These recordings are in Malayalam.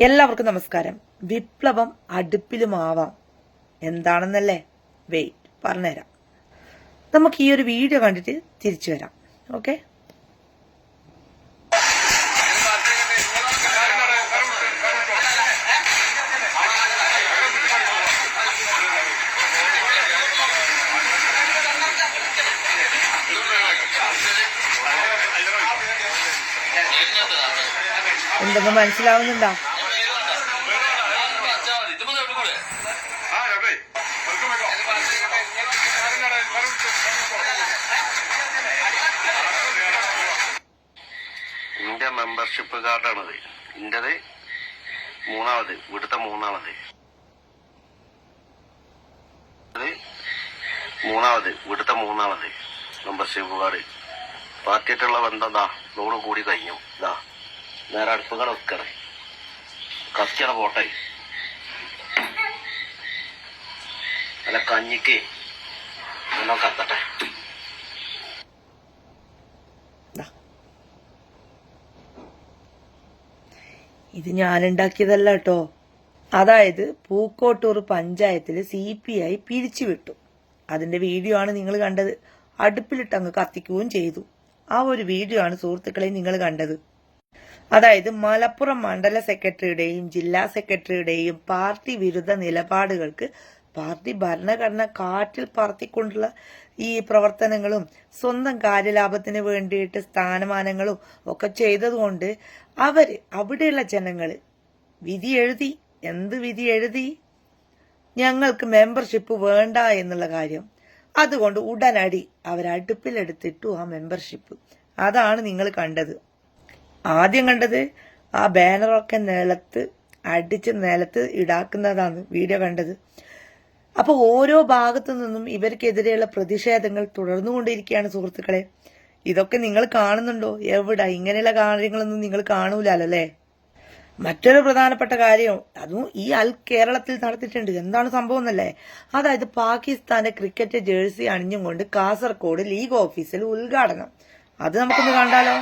എല്ലാവർക്കും നമസ്കാരം. വിപ്ലവം അടുപ്പിലുമാവാം. എന്താണെന്നല്ലേ? വെയിറ്റ് പറഞ്ഞുതരാം. നമുക്ക് ഈ ഒരു വീഡിയോ കണ്ടിട്ട് തിരിച്ചു വരാം. ഓക്കെ? എന്തൊന്നും മനസ്സിലാവുന്നുണ്ടോ? ഇന്റെ മെമ്പർഷിപ്പ് കാർഡാണത് ഇന്റത് മൂന്നാമത് ഇവിടുത്തെ മൂന്നാമത്. മൂന്നാമത് ഇവിടുത്തെ മൂന്നാമത് മെമ്പർഷിപ്പ് കാർഡ് പാർട്ടിയായിട്ടുള്ള ബന്ധം ദാ നൂറ് കൂടി കഴിഞ്ഞു. ദാ നേരെ അടുപ്പുകൾ വെക്കണേ കത്തിയാണ് പോട്ടെ? കഞ്ഞിക്ക് നല്ലോ കത്തട്ടെ. ഇത് ഞാൻ ഉണ്ടാക്കിയതല്ല കേട്ടോ. അതായത് പൂക്കോട്ടൂർ പഞ്ചായത്തിൽ സി പി ഐ പിരിച്ചുവിട്ടു. അതിന്റെ വീഡിയോ ആണ് നിങ്ങൾ കണ്ടത്. അടുപ്പിലിട്ട് അങ്ങ് കത്തിക്കുകയും ചെയ്തു. ആ ഒരു വീഡിയോ ആണ് സുഹൃത്തുക്കളെ നിങ്ങൾ കണ്ടത്. അതായത് മലപ്പുറം മണ്ഡല സെക്രട്ടറിയുടെയും ജില്ലാ സെക്രട്ടറിയുടെയും പാർട്ടി വിരുദ്ധ നിലപാടുകൾക്ക് പാർട്ടി ഭരണഘടന കാറ്റിൽ പറത്തിക്കൊണ്ടുള്ള ഈ പ്രവർത്തനങ്ങളും സ്വന്തം കാര്യലാഭത്തിന് വേണ്ടിയിട്ട് സ്ഥാനമാനങ്ങളും ഒക്കെ ചെയ്തതുകൊണ്ട് അവർ അവിടെയുള്ള ജനങ്ങൾ വിധി എഴുതി. എന്ത് വിധി എഴുതി? ഞങ്ങൾക്ക് മെമ്പർഷിപ്പ് വേണ്ട എന്നുള്ള കാര്യം. അതുകൊണ്ട് ഉടനടി അവർ അടുപ്പിലെടുത്തിട്ടു ആ മെമ്പർഷിപ്പ് അതാണ് നിങ്ങൾ കണ്ടത്. ആദ്യം കണ്ടത് ആ ബാനറൊക്കെ നിലത്ത് അടിച്ച് നിലത്ത് ഇടാക്കുന്നതാണ് വീഡിയോ കണ്ടത്. അപ്പൊ ഓരോ ഭാഗത്തു നിന്നും ഇവർക്കെതിരെയുള്ള പ്രതിഷേധങ്ങൾ തുടർന്നുകൊണ്ടിരിക്കുകയാണ് സുഹൃത്തുക്കളെ. ഇതൊക്കെ നിങ്ങൾ കാണുന്നുണ്ടോ? എവിടെ? ഇങ്ങനെയുള്ള കാര്യങ്ങളൊന്നും നിങ്ങൾ കാണൂലല്ലോ അല്ലേ? മറ്റൊരു പ്രധാനപ്പെട്ട കാര്യം അതും ഈ അൽ കേരളത്തിൽ നടത്തിയിട്ടുണ്ട്. എന്താണ് സംഭവം എന്നല്ലേ? അതായത് പാകിസ്ഥാന്റെ ക്രിക്കറ്റ് ജേഴ്സി അണിഞ്ഞും കൊണ്ട് കാസർഗോഡ് ലീഗ് ഓഫീസിൽ ഉദ്ഘാടനം. അത് നമുക്കൊന്ന് കണ്ടാലോ?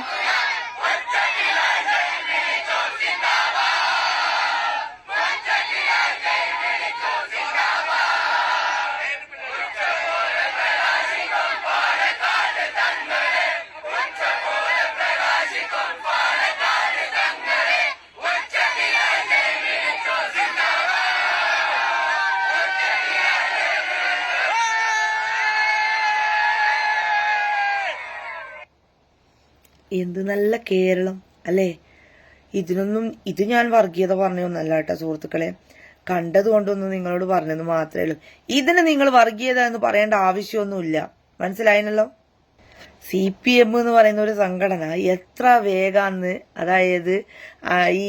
എന്ത് നല്ല കേരളം അല്ലേ? ഇതിനൊന്നും ഇത് ഞാൻ വർഗീയത പറഞ്ഞൊന്നല്ല കേട്ടോ സുഹൃത്തുക്കളെ. കണ്ടത് കൊണ്ടൊന്നും നിങ്ങളോട് പറഞ്ഞെന്ന് മാത്രമേ ഉള്ളൂ. ഇതിന് നിങ്ങൾ വർഗീയത എന്ന് പറയേണ്ട ആവശ്യമൊന്നുമില്ല. മനസ്സിലായിനല്ലോ സി പി എം എന്ന് പറയുന്ന ഒരു സംഘടന എത്ര വേഗാന്ന് അതായത് ഈ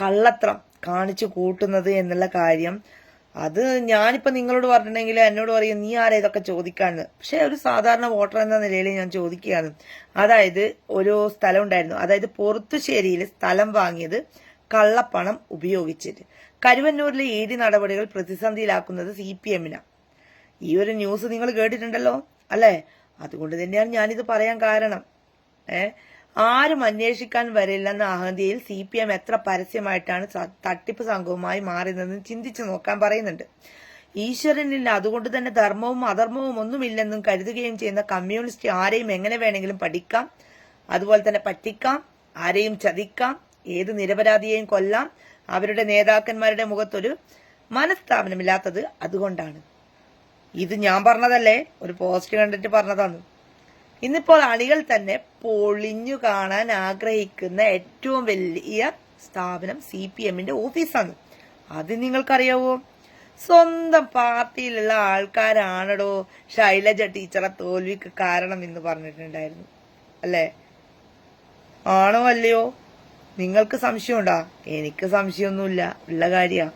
കള്ളത്രം കാണിച്ചു കൂട്ടുന്നത് എന്നുള്ള കാര്യം അത് ഞാനിപ്പോ നിങ്ങളോട് പറഞ്ഞിട്ടുണ്ടെങ്കിൽ എന്നോട് പറയും നീ ആരാ ഇതൊക്കെ ചോദിക്കാന്ന്? പക്ഷെ ഒരു സാധാരണ വോട്ടർ എന്ന നിലയിൽ ഞാൻ ചോദിക്കുകയാണ്. അതായത് ഒരു സ്ഥലം ഉണ്ടായിരുന്നു. അതായത് പൊറത്തുശ്ശേരിയിൽ സ്ഥലം വാങ്ങിയത് കള്ളപ്പണം ഉപയോഗിച്ചിട്ട്. കരുവന്നൂരിലെ ഡി നടപടികൾ പ്രതിസന്ധിയിലാക്കുന്നത് സി പി എമ്മിനാണ് ഈ ഒരു ന്യൂസ് നിങ്ങൾ കേട്ടിട്ടുണ്ടല്ലോ അല്ലേ? അതുകൊണ്ട് തന്നെയാണ് ഞാനിത് പറയാൻ കാരണം. ഏ? ആരും അന്വേഷിക്കാൻ വരില്ലെന്ന അഹന്തിയിൽ സി പി എം എത്ര പരസ്യമായിട്ടാണ് തട്ടിപ്പ് സംഘവുമായി മാറിയതെന്ന് ചിന്തിച്ചു നോക്കാൻ പറയുന്നുണ്ട്. ഈശ്വരനിൽ അതുകൊണ്ട് തന്നെ ധർമ്മവും അധർമ്മവും ഒന്നുമില്ലെന്നും കരുതുകയും ചെയ്യുന്ന കമ്മ്യൂണിസ്റ്റ് ആരെയും എങ്ങനെ വേണമെങ്കിലും പഠിക്കാം. അതുപോലെ തന്നെ പറ്റിക്കാം. ആരെയും ചതിക്കാം. ഏത് നിരപരാധിയെയും കൊല്ലാം. അവരുടെ നേതാക്കന്മാരുടെ മുഖത്തൊരു മനസ്താപനമില്ലാത്തത് അതുകൊണ്ടാണ്. ഇത് ഞാൻ പറഞ്ഞതല്ലേ? ഒരു പോസ്റ്റ് കണ്ടിട്ട് പറഞ്ഞതാണ്. ഇന്നിപ്പോൾ അണികൾ തന്നെ പൊളിഞ്ഞു കാണാൻ ആഗ്രഹിക്കുന്ന ഏറ്റവും വലിയ സ്ഥാപനം സി പി എമ്മിന്റെ ഓഫീസാണ്. അത് നിങ്ങൾക്കറിയാവോ? സ്വന്തം പാർട്ടിയിലുള്ള ആൾക്കാരാണടോ ശൈലജ ടീച്ചറെ തോൽവിക്ക് കാരണം എന്ന് പറഞ്ഞിട്ടുണ്ടായിരുന്നു. അല്ലേ? ആണോ അല്ലയോ? നിങ്ങൾക്ക് സംശയമുണ്ടോ? എനിക്ക് സംശയമൊന്നുമില്ല. ഉള്ള കാര്യ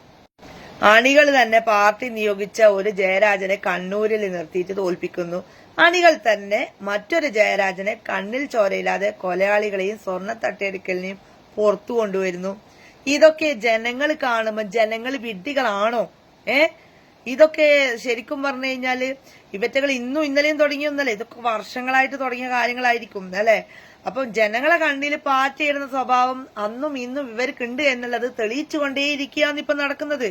അണികൾ തന്നെ പാർട്ടി നിയോഗിച്ച ഒരു ജയരാജനെ കണ്ണൂരിൽ നിർത്തിയിട്ട് തോൽപ്പിക്കുന്നു. അണികൾ തന്നെ മറ്റൊരു ജയരാജനെ കണ്ണിൽ ചോരയില്ലാതെ കൊലയാളികളെയും സ്വർണ തട്ടിയെടുക്കലിനെയും പുറത്തു കൊണ്ടുവരുന്നു. ഇതൊക്കെ ജനങ്ങൾ കാണുമ്പോൾ ജനങ്ങൾ വിഡ്ഢികളാണോ? ഏ? ഇതൊക്കെ ശരിക്കും പറഞ്ഞു കഴിഞ്ഞാൽ ഇവറ്റകൾ ഇന്നും ഇന്നലെയും തുടങ്ങിയൊന്നല്ലേ ഇതൊക്കെ വർഷങ്ങളായിട്ട് തുടങ്ങിയ കാര്യങ്ങളായിരിക്കും അല്ലേ? അപ്പം ജനങ്ങളെ കണ്ണിൽ പാറ്റയിടുന്ന സ്വഭാവം അന്നും ഇന്നും ഇവർക്കുണ്ട് എന്നുള്ളത് തെളിയിച്ചുകൊണ്ടേയിരിക്കുകയാണ് ഇപ്പൊ നടക്കുന്നത്.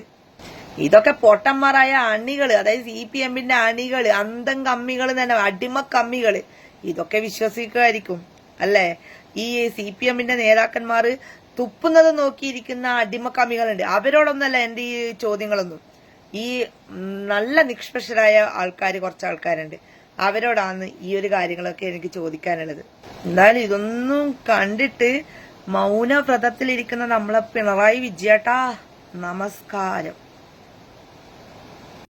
ഇതൊക്കെ പൊട്ടന്മാരായ അണികൾ അതായത് സി പി എമ്മിന്റെ അണികൾ അന്തം കമ്മികൾ തന്നെ അടിമ കമ്മികൾ. ഇതൊക്കെ വിശ്വസിക്കുമായിരിക്കും അല്ലേ? ഈ സി പി എമ്മിന്റെ നേതാക്കന്മാര് തുപ്പുന്നത് നോക്കിയിരിക്കുന്ന അടിമ കമ്മികളുണ്ട്. അവരോടൊന്നല്ല എന്റെ ഈ ചോദ്യങ്ങളൊന്നും. ഈ നല്ല നിഷ്പക്ഷരായ ആൾക്കാർ കുറച്ച് ആൾക്കാരുണ്ട്. അവരോടാണ് ഈ ഒരു കാര്യങ്ങളൊക്കെ എനിക്ക് ചോദിക്കാനുള്ളത്. എന്തായാലും ഇതൊന്നും കണ്ടിട്ട് മൗനവ്രതത്തിലിരിക്കുന്ന നമ്മളെ പിണറായി വിജയേട്ടാ നമസ്കാരം.